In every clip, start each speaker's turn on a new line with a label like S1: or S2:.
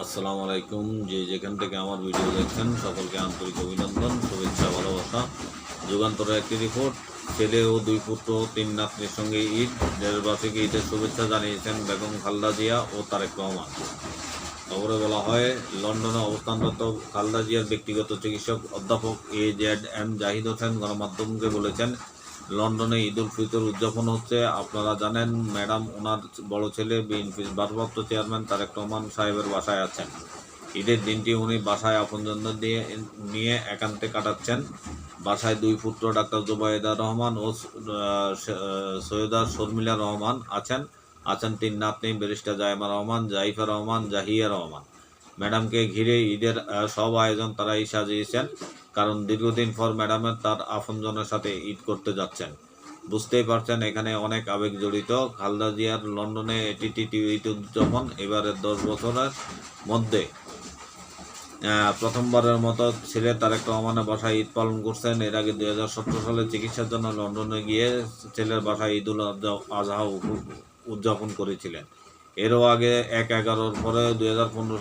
S1: আসসালামু আলাইকুম যে যেখান থেকে আমার ভিডিও দেখছেন, সকলকে আন্তরিক অভিনন্দন, শুভেচ্ছা, ভালোবাসা। যুগান্তরের একটি রিপোর্ট ছেলে ও দুই পুত্র, তিন নাতনির সঙ্গে ঈদ, দেশবাসীকে ঈদের শুভেচ্ছা জানিয়েছেন বেগম খালদা জিয়া ও তারেক রহমান। খবরে বলা হয়, লন্ডনে অবস্থানরত খালদা জিয়ার ব্যক্তিগত চিকিৎসক অধ্যাপক A Z M Zahid Hossain গণমাধ্যমকে বলেছেন লন্ডনে ঈদ উল ফিতর উদযাপন হচ্ছে। আপনারা জানেন, ম্যাডাম, ওনার বড় ছেলে, বিএনপির ভারপ্রাপ্ত চেয়ারম্যান তারেক রহমান সাহেবের বাসায় আছেন। ঈদের দিনটি উনি বাসায় আপনজনদের দিয়ে নিয়ে একান্তে কাটাচ্ছেন। বাসায় দুই পুত্র, ডাক্তার জুবাইদা রহমান ও সৈয়দা শর্মিলা রহমান আছেন। আছেন তিন নাতনি, ব্যারিস্টার জায়মা রহমান, জাইফা রহমান, জাহিয়া রহমান। ম্যাডামকে ঘিরে ঈদের সব আয়োজন তারাই সাজিয়েছেন, কারণ দীর্ঘদিন পর ম্যাডামের তার আপনজনের সাথে ঈদ করতে যাচ্ছেন। বুঝতেই পারছেন, এখানে অনেক আবেগ জড়িত। খালদা জিয়ার লন্ডনে এটি তৃতীয় ঈদ উদযাপন এবারের দশ বছরের মধ্যে। প্রথমবারের মতো ছেলে তারেক রহমানের বাসায় ঈদ পালন করছেন। এর আগে দুই হাজার সতেরো সালে চিকিৎসার জন্য লন্ডনে গিয়ে ছেলের বাসায় ঈদুল আজহা উদযাপন করেছিলেন। এরও আগে এক এগারোর পরে দুই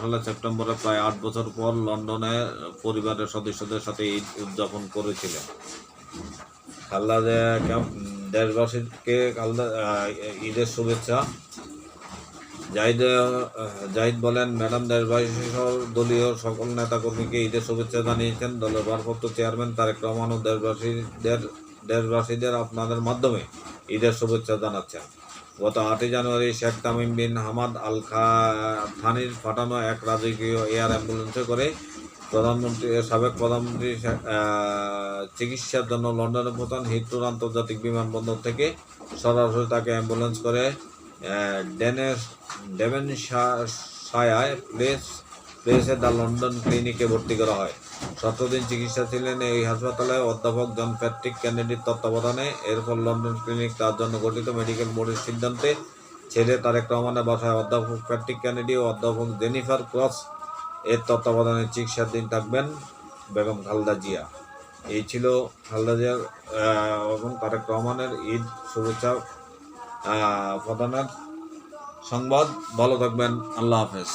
S1: সালের সেপ্টেম্বরে প্রায় আট বছর পর লন্ডনে পরিবারের সদস্যদের সাথে ঈদ উদযাপন করেছিলেন। কেম- দেশবাসীকে খালদা ঈদের শুভেচ্ছা। জাহিদ জাহিদ বলেন, ম্যাডাম দেশবাসী সহ দলীয় সকল নেতাকর্মীকে ঈদের শুভেচ্ছা জানিয়েছেন। দলের ভারপ্রাপ্ত চেয়ারম্যান তারেক রহমান ও দেশবাসীদের দেশবাসীদের আপনাদের মাধ্যমে ঈদের শুভেচ্ছা জানাচ্ছেন। গত আটই জানুয়ারি Sheikh Tamim bin Hamad Al খা থানির পাঠানো এক রাজকীয় এয়ার অ্যাম্বুলেন্সে করে প্রধানমন্ত্রী, সাবেক প্রধানমন্ত্রী চিকিৎসার জন্য লন্ডনে পৌঁছান। হিথ্রোর আন্তর্জাতিক বিমানবন্দর থেকে সরাসরি তাকে অ্যাম্বুলেন্স করে ডেনের ডেভেনশায়ায় প্লেস প্লেসে দ্য লন্ডন ক্লিনিকে ভর্তি করা হয়। সতেরো দিন চিকিৎসা ছিলেন এই হাসপাতালে অধ্যাপক জন প্যাট্রিক কেনেডির তত্ত্বাবধানে। এরপর লন্ডন ক্লিনিক তার জন্য গঠিত মেডিকেল বোর্ডের সিদ্ধান্তে ছেলে তারেক রহমানের বাসায় অধ্যাপক প্যাট্রিক কেনেডি ও অধ্যাপক জেনিফার ক্রস এর তত্ত্বাবধানে চিকিৎসার দিন থাকবেন বেগম খালদা জিয়া। এই ছিল খালদা জিয়ার এবং তারেক রহমানের ঈদ শুভেচ্ছা প্রদানের সংবাদ। ভালো থাকবেন। আল্লাহ হাফেজ।